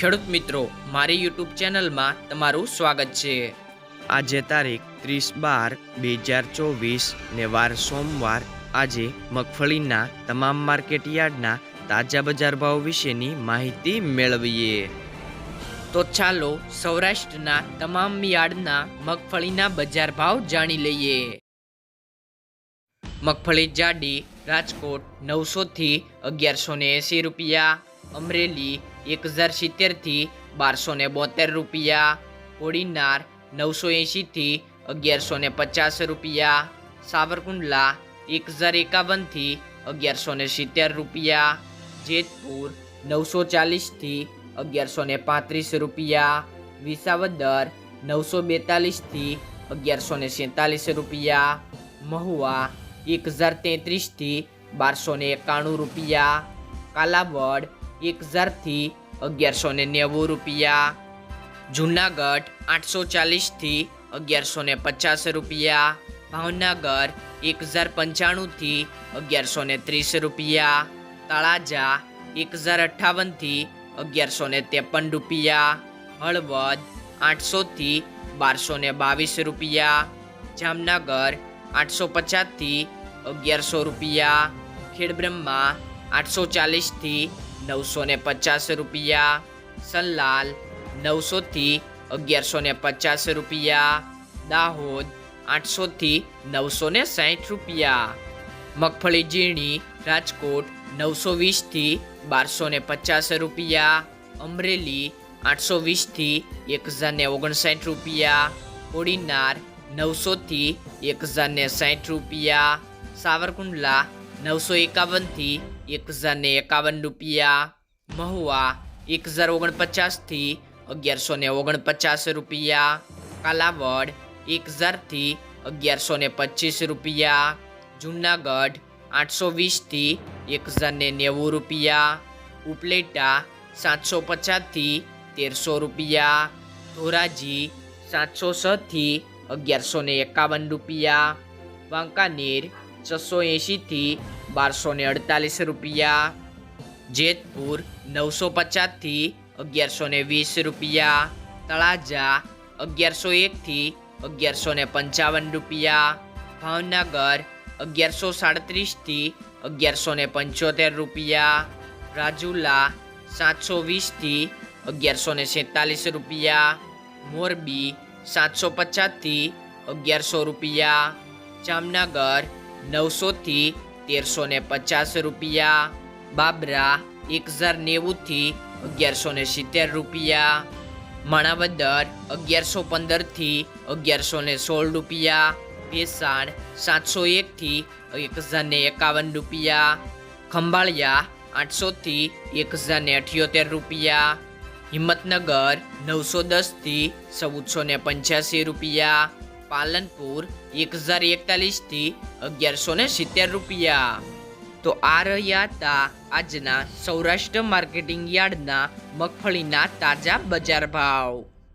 ખેડૂત મિત્રો, મારી યુટ્યુબ ચેનલમાં તમારું સ્વાગત છે. આજે તારીખ ત્રીસ બાર બે હજાર ચોવીસ ને વાર સોમવાર, આજે મગફળીના તમામ માર્કેટ યાર્ડના તાજા બજાર ભાવ વિશેની માહિતી મેળવીએ. તો ચાલો સૌરાષ્ટ્રના તમામ યાર્ડના મગફળીના બજાર ભાવ જાણી લઈએ. મગફળી જાડી રાજકોટ નવસોથી અગિયારસો ને એંસી રૂપિયા અમરેલી એક હજાર સિત્તેરથી બારસો ને બોતેર રૂપિયા, કોડીનાર નવસો એંશીથી અગિયારસો ને પચાસ રૂપિયા, સાવરકુંડલા એક હજાર એકાવનથી અગિયારસો ને સિત્તેર રૂપિયા, જેતપુર નવસો ચાલીસથી અગિયારસો ને પાંત્રીસ રૂપિયા, વિસાવદર નવસો બેતાલીસથી અગિયારસો ને સેતાલીસ રૂપિયા, મહુવા એક હજાર તેત્રીસથી બારસો ને એકાણું રૂપિયા, કાલાવડ એક હજારથી અગિયારસો ને નેવું રૂપિયા. જુનાગઢ આઠસો ચાલીસથી અગિયારસો ને પચાસ રૂપિયા. ભાવનગર એક હજાર પંચાણુંથી અગિયારસો ને ત્રીસ રૂપિયા. તળાજા એક હજાર અઠ્ઠાવનથી અગિયારસો ને ત્રેપન રૂપિયા. હળવદ આઠસોથી બારસો ને બાવીસ રૂપિયા. જામનગર આઠસો પચાસથી અગિયારસો રૂપિયા. ખેડબ્રહ્મા આઠસો ચાલીસથી નવસો ને પચાસ રૂપિયા, સલ્લાલ નવસોથી અગિયારસો ને પચાસ રૂપિયા, દાહોદ આઠસોથી નવસો ને સાઠ રૂપિયા. મગફળી ઝીણી રાજકોટ નવસો વીસથી બારસો ને પચાસ રૂપિયા, અમરેલી આઠસો વીસથી એક હજાર ને ઓગણસાઠ રૂપિયા, કોડીનાર નવસોથી એક હજાર ને સાઠ રૂપિયા, સાવરકુંડલા નવસો એકાવનથી એક હજાર ને એકાવન રૂપિયા. મહુવા એક હજાર ઓગણપચાસથી અગિયારસો ને ઓગણપચાસ રૂપિયા. કાલાવડ એક હજારથી અગિયારસો ને પચીસ રૂપિયા. જુનાગઢ આઠસો વીસથી એક હજાર ને નેવું રૂપિયા. ઉપલેટા સાતસો પચાસથી તેરસો રૂપિયા. ધોરાજી સાતસો છથી અગિયારસો ને એકાવન રૂપિયા. વાંકાનેર છસો એંશીથી બારસો ને અડતાલીસ રૂપિયા. જેતપુર નવસો પચાસથી અગિયારસો ને વીસ રૂપિયા. તળાજા અગિયારસો એકથી અગિયારસો ને પંચાવન રૂપિયા. ભાવનગર અગિયારસો સાડત્રીસથી અગિયારસો ને પંચોતેર રૂપિયા. રાજુલા સાતસો વીસથી અગિયારસો ને સેતાલીસ રૂપિયા. મોરબી સાતસો પચાસથી અગિયારસો રૂપિયા. જામનગર નવસોથી તેરસો ને પચાસ રૂપિયા. બાબરા એક હજાર નેવુંથી અગિયારસો ને સિત્તેર રૂપિયા. માણાવદર અગિયારસો પંદરથી અગિયારસો ને સોળ રૂપિયા. ભેસાણ સાતસો એકથી એક હજાર ને એકાવન રૂપિયા. ખંભાળિયા આઠસોથી એક હજાર ને અઠ્યોતેર રૂપિયા. હિંમતનગર નવસો દસથી ચૌદસો ને પંચ્યાસી રૂપિયા. પાલનપુર એક હજાર એકતાલીસથી અગિયારસો ને સિત્તેર રૂપિયા. તો આ રહ્યા હતા આજના સૌરાષ્ટ્ર માર્કેટિંગ યાર્ડના મગફળીના તાજા બજાર ભાવ.